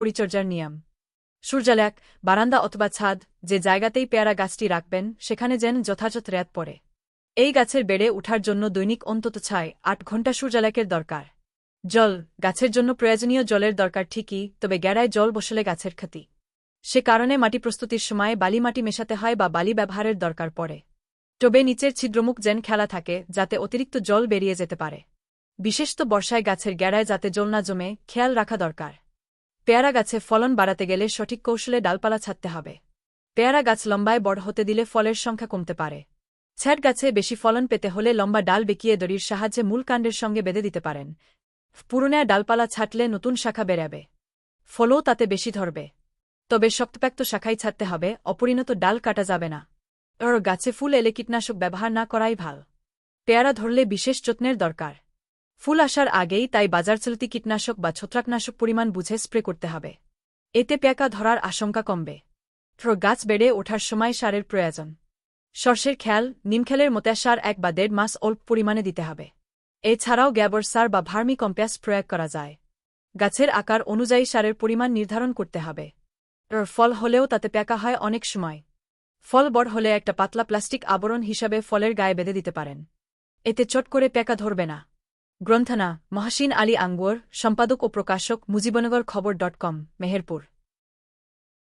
পরিচর্যার নিয়ম। সূর্যালেক, বারান্দা অথবা ছাদ, যে জায়গাতেই পেয়ারা গাছটি রাখবেন, সেখানে যেন যথাযথ রেত পড়ে। এই গাছের বেড়ে উঠার জন্য দৈনিক অন্তত ছায়, আট ঘণ্টা সূর্যালেকের দরকার। জল, গাছের জন্য প্রয়োজনীয় জলের দরকার ঠিকই, তবে গ্যাড়ায় জল বসলে গাছের ক্ষতি। সে কারণে মাটি প্রস্তুতির সময় বালি মাটি মেশাতে হয় বা বালি ব্যবহারের দরকার পড়ে। টবে নিচের ছিদ্রমুখ যেন খেলা থাকে, যাতে অতিরিক্ত জল বেরিয়ে যেতে পারে। বিশেষত বর্ষায় গাছের গ্যাড়ায় যাতে জল না জমে, খেয়াল রাখা দরকার। পেয়ারা গাছে ফলন বাড়াতে গেলে সঠিক কৌশলে ডালপালা ছাড়তে হবে। পেয়ারা গাছ লম্বায় বড় হতে দিলে ফলের সংখ্যা কমতে পারে। ছ্যাট গাছে বেশি ফলন পেতে হলে লম্বা ডাল বেঁকিয়ে দড়ির সাহায্যে মূল কাণ্ডের সঙ্গে বেঁধে দিতে পারেন। পুরোনো ডালপালা ছাটলে নতুন শাখা বেরাবে ফলও তাতে বেশি ধরবে। তবে শক্তপ্যাক্ত শাখাই ছাড়তে হবে, অপরিণত ডাল কাটা যাবে না। আর গাছে ফুল এলে কীটনাশক ব্যবহার না করাই ভালো। পেয়ারা ধরলে বিশেষ যত্নের দরকার। ফুল আসার আগেই তাই বাজার চলতি কীটনাশক বা ছত্রাকনাশক পরিমাণ বুঝে স্প্রে করতে হবে। এতে পেঁকা ধরার আশঙ্কা কমবে। ফ্র গাছ বেড়ে ওঠার সময় সারের প্রয়োজন। সর্ষের খেয়াল নিমখেলের মতে সার এক বা দেড় মাস অল্প পরিমাণে দিতে হবে। এছাড়াও গ্যাবর সার বা ভার্মি কম্প্যাস প্রয়োগ করা যায়। গাছের আকার অনুযায়ী সারের পরিমাণ নির্ধারণ করতে হবে। আর ফল হলেও তাতে পেঁকা হয় অনেক সময়। ফল বড় হলে একটা পাতলা প্লাস্টিক আবরণ হিসাবে ফলের গায়ে বেঁধে দিতে পারেন। এতে চট করে প্যাকা ধরবে না। গ্রন্থনা মহাসিন আলী আঙ্গুয়ার সম্পাদক ও প্রকাশক মুজিবনগর খবর ডট কম মেহেরপুর।